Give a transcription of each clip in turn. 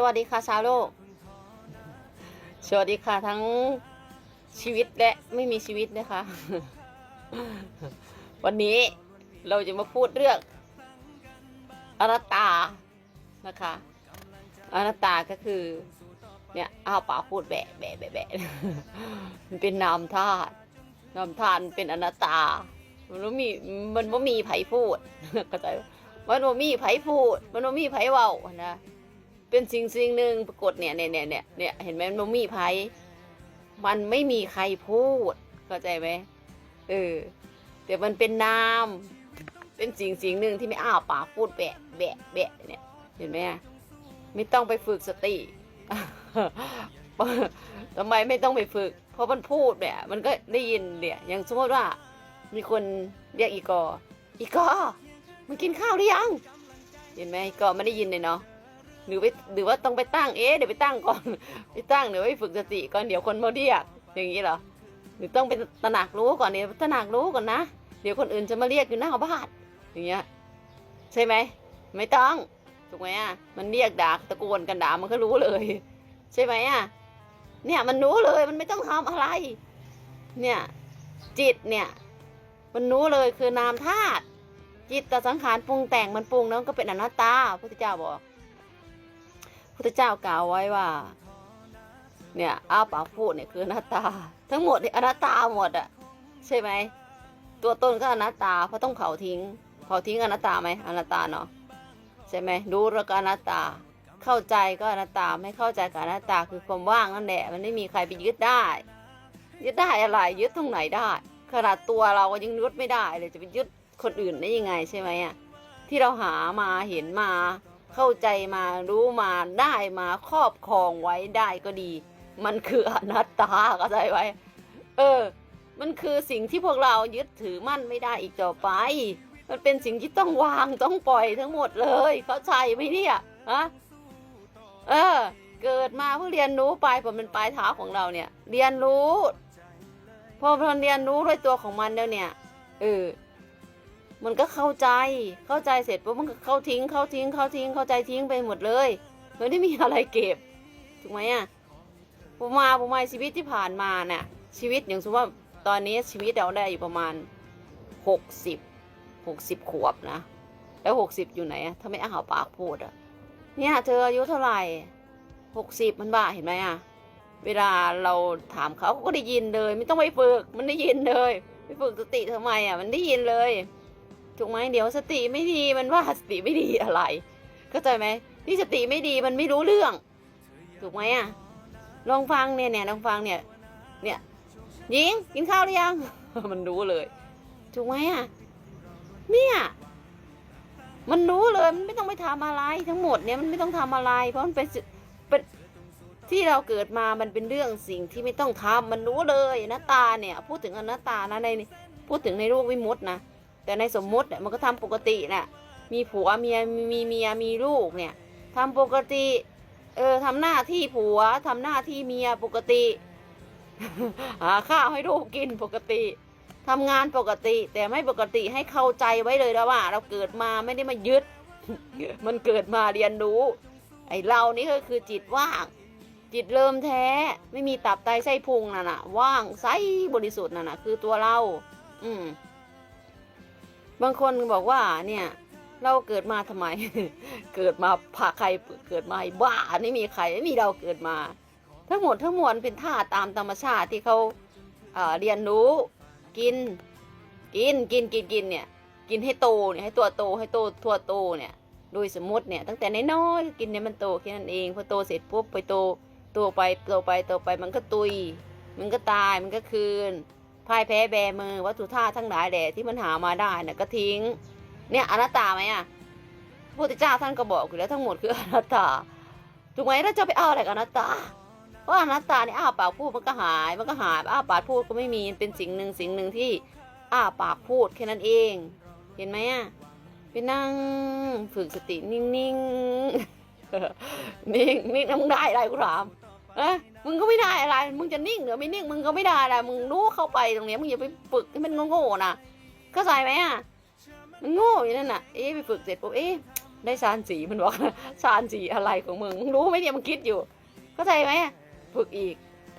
สวัสดีค่ะชาวโลก สวัสดีค่ะทั้งชีวิตและไม่มีชีวิตนะคะ วันนี้เราจะมาพูดเรื่องอนัตตานะคะอนัตตาก็คือเนี่ยอ้าวปากพูดแบะแบะแบะแบะมันเป็นนามธาตุนามธาตุเป็นอนัตตา มันบ่มีมันบ่มีไผพูดเข้าใจมันบ่มีไผพูด มันบ่มีไผเว้านะ เป็นสิ่งสิ่งหนึ่งปรากฏเนี่ยเนี่ยเนี่ยเนี่ยเนี่ยเห็นไหมมันมีไผมันไม่มีใครพูด เข้าใจไหมเออแต่มันเป็นนาม เป็นสิ่งสิ่งหนึ่งที่ไม่อ้าปากพูดแบะแบะแบะเนี่ย เห็นไหมไม่ต้องไปฝึกสติทำไมไม่ต้องไปฝึก เพราะมันพูดเนี่ย มันก็ได้ยินเนี่ยอย่างสมมติว่า มีคนเรียกอีกอ อีกอมันกินข้าวหรือยัง เห็นไหมอีกอไม่ได้ยินเลยเนาะ หรือไปหรือว่าต้องไปตั้งเอ๊ะเดี๋ยวไปตั้งก่อนไปตั้งเดี๋ยวไปฝึกสติก่อนเดี๋ยวคนมาเรียกอย่างนี้เหรอหรือต้องไปตระหนักรู้ก่อนเนี่ยตระหนักรู้ก่อนนะ เดี๋ยวคนอื่นจะมาเรียกอยู่หน้าบ้านอย่างเงี้ยใช่ไหมไม่ต้องถูกไหมอะมันเรียกด่าตะโกนกันด่ามันก็รู้เลย ใช่ไหมอะเนี่ยมันรู้เลยมันไม่ต้องทำอะไร เนี่ยจิตเนี่ย มันรู้เลยคือนามธาตุจิตตสังขารปรุงแต่งมันปรุงแล้วมันก็เป็นอนัตตาพระพุทธเจ้าบอก พระพุทธเจ้ากล่าวไว้ว่า เนี่ยอ้าปากพูดเนี่ยคืออนัตตา ทั้งหมดเนี่ยอนัตตาหมดอะใช่ไหมตัวตนก็อนัตตาเพราะต้องเผาทิ้ง เผาทิ้งอนัตตาไหมอนัตตาเนาะใช่ไหมรู้แล้วก็อนัตตา เข้าใจก็อนัตตาไม่เข้าใจกับอนัตตาคือความว่างนั่นแหละมันไม่มีใครไปยึดได้ ยึดได้อะไรยึดตรงไหนได้ขนาดตัวเราก็ยังยึดไม่ได้เลยจะไปยึดคนอื่นได้ยังไงใช่ไหมอะที่เราหามาเห็นมา เข้าใจมารู้มาได้มาครอบครองไว้ได้ก็ดี มันคืออนัตตาเข้าใจไว้ เออ มันคือสิ่งที่พวกเรายึดถือมั่นไม่ได้อีกต่อไป มันเป็นสิ่งที่ต้องวางต้องปล่อยทั้งหมดเลย เข้าใจไหมเนี่ยฮะเออ เกิดมาเพื่อเรียนรู้ไปผมเป็นปลายเท้าของเราเนี่ย เรียนรู้พอพอเรียนรู้ด้วยตัวของมันแล้วเนี่ยเออ มันก็เข้าใจ เข้าใจเสร็จปุ๊บมันก็เข้าทิ้ง เข้าทิ้ง เข้าทิ้ง เข้าใจทิ้งไปหมดเลยไม่ได้มีอะไรเก็บ ถูกไหมอะผมมาผมมาชีวิตที่ผ่านมาเนี่ยชีวิตอย่างสมมติว่าตอนนี้ชีวิตเราได้อยู่ประมาณหกสิบหกสิบขวบนะ แล้วหกสิบอยู่ไหนอะถ้าไม่อ้าปากพูดอะเนี่ยเธออายุเท่าไหร่หกสิบมันบ้าเห็นไหมอะเวลาเราถามเขาเขาก็ได้ยินเลย ไม่ต้องไปฝึกมันได้ยินเลยไปฝึกสติทำไมอะมันได้ยินเลย ถูกไหมเดี๋ยวสติไม่ดีมันว่าสติไม่ดีอะไรเข้าใจไหมที่สติไม่ดีมันไม่รู้เรื่อง ถูกไหมอะลองฟังเนี่ยเนี่ยลองฟังเนี่ยเนี่ยหญิงกินข้าวหรือยัง มันรู้เลย ถูกไหมอะเนี่ยมันรู้เลยมันไม่ต้องไปทำอะไรทั้งหมดเนี่ยมันไม่ต้องทำอะไร เพราะมันเป็นเป็นที่เราเกิดมามันเป็นเรื่องสิ่งที่ไม่ต้องทำมันรู้เลยอนัตตาเนี่ย พูดถึงอนัตตานะในพูดถึงในโลกวิมุตตินะ แต่ในสมมุติเนี่ยมันก็ทำปกติน่ะมีผัวเมียมีเมียมีลูกเนี่ยทำปกติ เออทำหน้าที่ผัวทำหน้าที่เมียปกติหาข้าวให้ลูกกินปกติทำงานปกติ แต่ไม่ปกติให้เข้าใจไว้เลยนะว่า เราเกิดมาไม่ได้มายึด มันเกิดมาเรียนรู้ ไอเรานี่ก็คือจิตว่าง จิตเริ่มแท้ ไม่มีตับไตไส้พุงน่ะนะว่างใสบริสุทธิ์น่ะนะคือตัวเรา อืม บางคนบอกว่าเนี่ย เราเกิดมาทำไม เกิดมาพาใครเกิดมาให้บ้าไม่มีใครไม่มีเราเกิดมา ทั้งหมดทั้งมวลเป็นท่าตามธรรมชาติที่เขาเอ่อเรียนรู้กินกินกินกินกินเนี่ย กินให้โตเนี่ยให้ตัวโตให้โตทั่วโตเนี่ย โดยสมมติเนี่ยตั้งแต่น้อยๆกินเนี่ยมันโตแค่นั้นเองพอโตเสร็จปุ๊บไปโตโตไปโตไปโตไปมันก็ตุย มันก็ตายมันก็คืน พ่ายแพ้แบมือวัตถุธาตุทั้งหลายแหละที่มันหามาได้เนี่ยก็ทิ้ง เนี่ยอนัตตาไหมอะพระพุทธเจ้าท่านก็บอกอยู่แล้วทั้งหมดคืออนัตตาถูกไหมแล้วจะไปเอาอะไรกับอนัตตาเพราะอนัตตาเนี่ยอ้าปากพูดมันก็หายมันก็หายอ้าปากพูดก็ไม่มีเป็นสิ่งหนึ่งสิ่งหนึ่งที่อ้าปากพูดแค่นั้นเอง เห็นไหมอะไปนั่งฝึกสตินิ่งๆนิ่งนิ่งแล้วมึงได้กูถาม เอะมึงก็ไม่ได้อะไร มึงจะนิ่งหรือไม่นิ่ง มึงก็ไม่ได้อะไร มึงรู้เข้าไปตรงนี้มึงอย่าไปฝึกให้มันโง่ๆนะเข้าใจไหมอะมันโง่อยู่นั่นน่ะ เอ๊ะไปฝึกเสร็จปุ๊บ เอ๊ะได้ชานสีมันบอกชานสีอะไรของมึง มึงรู้ไหมเนี่ยมันคิดอยู่ เข้าใจไหมฝึกอีก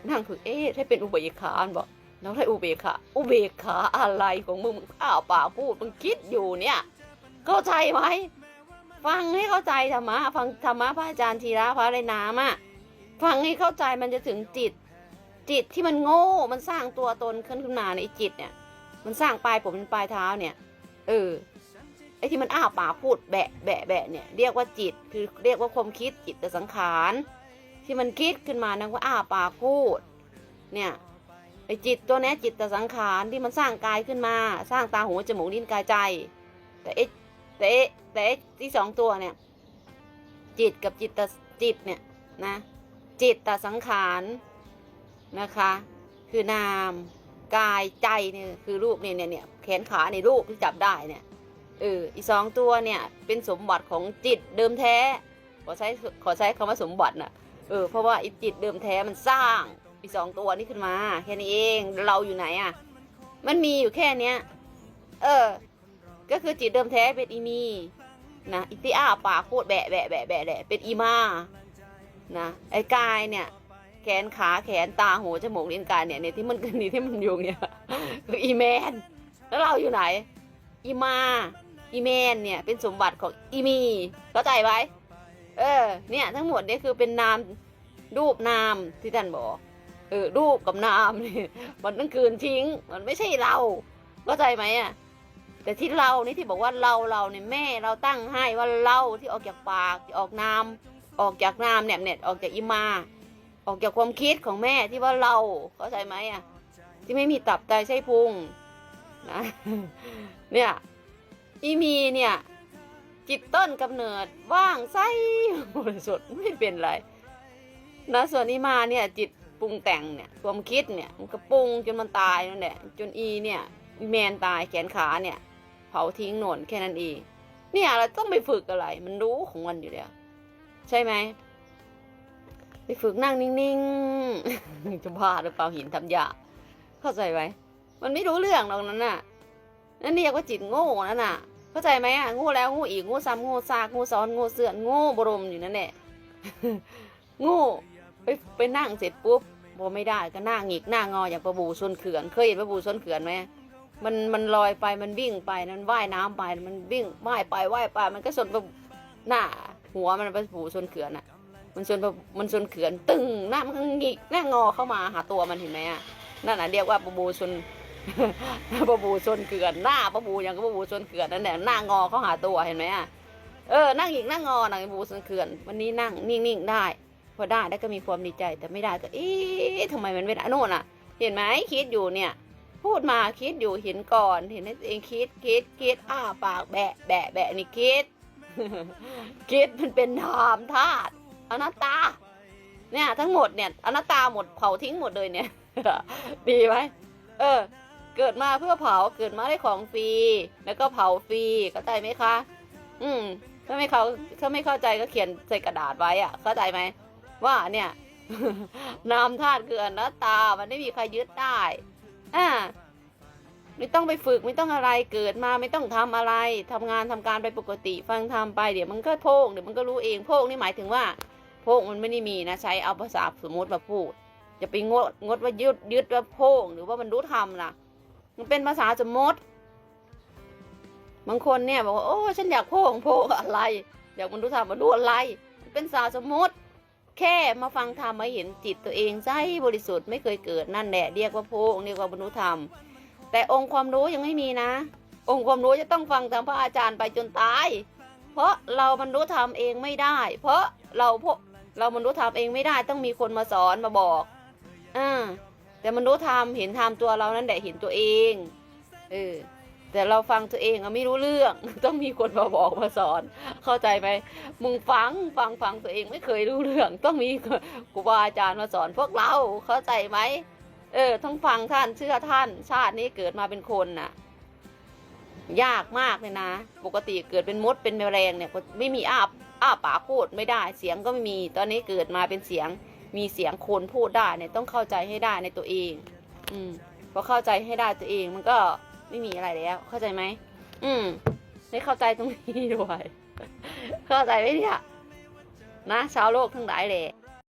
นั่งฝึก เอ๊ะให้เป็นอุเบกขาอันบอกแล้วให้อุเบกขา อุเบกขาอะไรของมึง มึงอ้าวปากพูด มึงคิดอยู่เนี่ย เข้าใจไหม ฟังให้เข้าใจธรรมะ ฟังธรรมะพระอาจารย์ธีระพระไรนามอะ ฟังให้เข้าใจมันจะถึงจิต จิตที่มันโง่ มันสร้างตัวตนขึ้นขึ้นมาในจิตเนี่ย มันสร้างปลายผมเป็นปลายเท้าเนี่ย เออ ไอ้ที่มันอ้าปากพูดแบะแบะแบะเนี่ยเรียกว่าจิต คือเรียกว่าความคิดจิตแต่สังขาร ที่มันคิดขึ้นมานะว่าอ้าปากพูด เนี่ยไอ้จิตตัวนี้จิตแต่สังขารที่มันสร้างกายขึ้นมา สร้างตาหูจมูกลิ้นกายใจ แต่ไอแต่แต่ที่สองตัวเนี่ย จิตกับจิตตจิตเนี่ยนะ จิตตสังขารนะคะ คือนามกายใจเนี่ยคือรูปเนี่ยเนี่ยเนี่ยแขนขาในรูปที่จับได้เนี่ยเอออีสองตัวเนี่ยเป็นสมบัติของจิตเดิมแท้ ขอใช้ขอใช้คำว่าสมบัติน่ะเออเพราะว่าอีจิตเดิมแท้มันสร้างอีสองตัวนี้ขึ้นมา แค่นี้เองเราอยู่ไหนอะมันมีอยู่แค่เนี้ยเออ ก็คือจิตเดิมแท้เป็นอีมีนะอิติอาปากพูดแบะแบะแบะแบะแบะเป็นอีมา นะไอ้กายเนี่ย แขนขาแขนตาหูจมูกลิ้นกายเนี่ยเนี่ยที่มันนี่ที่มันอยู่เนี่ยคืออีแมน แล้วเราอยู่ไหน อีมา อีแมนเนี่ยเป็นสมบัติของอีมีเข้าใจไหมเออ เนี่ย ทั้งหมดเนี่ยคือเป็นนามรูปนามที่ท่านบอกเออรูปกับนามนี่มันต้องคืนทิ้ง มันไม่ใช่เราเข้าใจไหมอะแต่ที่เรานี่ที่บอกว่าเราเราเนี่ยแม่เราตั้งให้ว่าเราที่ออกจากปากที่ออกนาม ออกจากนามเนี่ยเนี่ยออกจากอีมา ออกจากความคิดของแม่ที่ว่าเราเข้าใจไหมอะ ที่ไม่มีตับไตไส้พุงนะเนี่ยอีมีเนี่ยจิตต้นกำเนิดว่างไส้บริสุทธิ์ไม่เป็นไรนะส่วนอีมาเนี่ยจิตปรุงแต่งเนี่ยความคิดเนี่ยมันก็ปรุงจนมันตายนั่นแหละจนอีเนี่ยอีแมนตายแขนขาเนี่ย เผาทิ้งโหนนแค่นั้นเองเนี่ยเราต้องไปฝึกอะไร มันรู้ของมันอยู่แล้ว ใช่ไหมไปฝึกนั่งนิ่งๆจะบ้าหรือเปล่าหินทำยาเข้าใจไหมมันไม่รู้เรื่องหรอกนั่นน่ะ นั่นเรียกว่าจิตโง่นั่นน่ะ เข้าใจไหมอะโง่แล้วโง่อีกโง่ซ้ำโง่ซากโง่ซ้อนโง่เสื่อนโง่บรมอยู่นั่นแหละโง่ไปไปนั่งเสร็จปุ๊บพอไม่ได้ก็หน้าหงิกหน้างออย่างประบูชนเขื่อน เคยเห็นประบูชนเขื่อนไหมมันมันลอยไปมันวิ่งไปมันว่ายน้ำไปมันวิ่งว่ายไปว่ายไปมันก็ชนประหน้า หัวมันไปประบูชนเขื่อนอะ มันชนมันชนเขื่อนตึงหน้ามันก็หงิกหน้างอเข้ามาหาตัวมันเห็นไหมอะนั่นน่ะเรียกว่าปะบูชนปะบูชนเขื่อนหน้าปะบูอย่างก็ปะบูชนเขื่อนนั่นแหละหน้างอเข้าหาตัวเห็นไหมอะเออนั่งหงิกนั่งงอนะปะบูชนเขื่อนวันนี้นั่งนิ่งๆได้พอได้แล้วก็มีความดีใจแต่ไม่ได้ก็เอ๊ะทำไมมันไม่ได้โน่นอะ เห็นไหมคิดอยู่เนี่ย พูดมาคิดอยู่เห็นก่อน เห็นให้ตัวเองคิดคิดคิดอ้าปากแบะแบะแบะนี่คิด คิดมันเป็นนามธาตุอนัตตา เนี่ย ทั้งหมดเนี่ยอนัตตาหมดเผาทิ้งหมดเลยเนี่ย ดีไหมเออ เกิดมาเพื่อเผาเกิดมาได้ของฟรีแล้วก็เผาฟรีเข้าใจไหมคะ อืมถ้าไม่เขาถ้าไม่เข้าใจก็เขียนใส่กระดาษไว้อะเข้าใจไหมว่าเนี่ยนามธาตุคืออนัตตา มันไม่มีใครยึดได้อ่า ไม่ต้องไปฝึกไม่ต้องอะไรเกิดมาไม่ต้องทำอะไรทำงานทำการไปปกติฟังทำไปเดี๋ยวมันก็โพกเดี๋ยวมันก็รู้เองโพกนี่หมายถึงว่าโพกมันไม่ได้มีนะใช้เอาภาษาสมมติมาพูดอย่าไปงดงดว่ายึดยึดว่าโพกหรือว่ามันรู้ทำนะมันเป็นภาษาสมมติบางคนเนี่ยบอกว่าโอ้ฉันอยากโพกโพกอะไรอยากมันรู้ทำมันรู้อะไรมันเป็นภาษาสมมติ แค่มาฟังธรรมมาเห็นจิตตัวเองใจบริสุทธิ์ไม่เคยเกิดนั่นแหละเรียกว่าโพกเรียกว่าบรรลุธรรม แต่องค์ความรู้ยังไม่มีนะ องค์ความรู้จะต้องฟังตามพระอาจารย์ไปจนตาย เพราะเราบรรลุธรรมเองไม่ได้ เพราะเราพวกเราบรรลุธรรมเองไม่ได้ ต้องมีคนมาสอนมาบอกอ่าแต่บรรลุธรรมเห็นธรรมตัวเรานั่นแหละเห็นตัวเองเออแต่เราฟังตัวเองอะไม่รู้เรื่อง ต้องมีคนมาบอกมาสอน เข้าใจไหมมึงฟังฟังฟังตัวเองไม่เคยรู้เรื่อง ต้องมีครูบาอาจารย์มาสอนพวกเราเข้าใจไหม เออต้องฟังท่านเชื่อท่าน ชาตินี้เกิดมาเป็นคนน่ะ ยากมากเลยนะ ปกติเกิดเป็นมดเป็นแมลงเนี่ยไม่มีอ้าอ้าปากพูดไม่ได้เสียงก็ไม่มี ตอนนี้เกิดมาเป็นเสียง มีเสียงคนพูดได้เนี่ยต้องเข้าใจให้ได้ในตัวเอง อืมพอเข้าใจให้ได้ตัวเองมันก็ไม่มีอะไรแล้ว เข้าใจไหมอืมได้เข้าใจตรงนี้ด้วย เข้าใจไหมเนี่ยนะชาวโลกทั้งหลายแหละ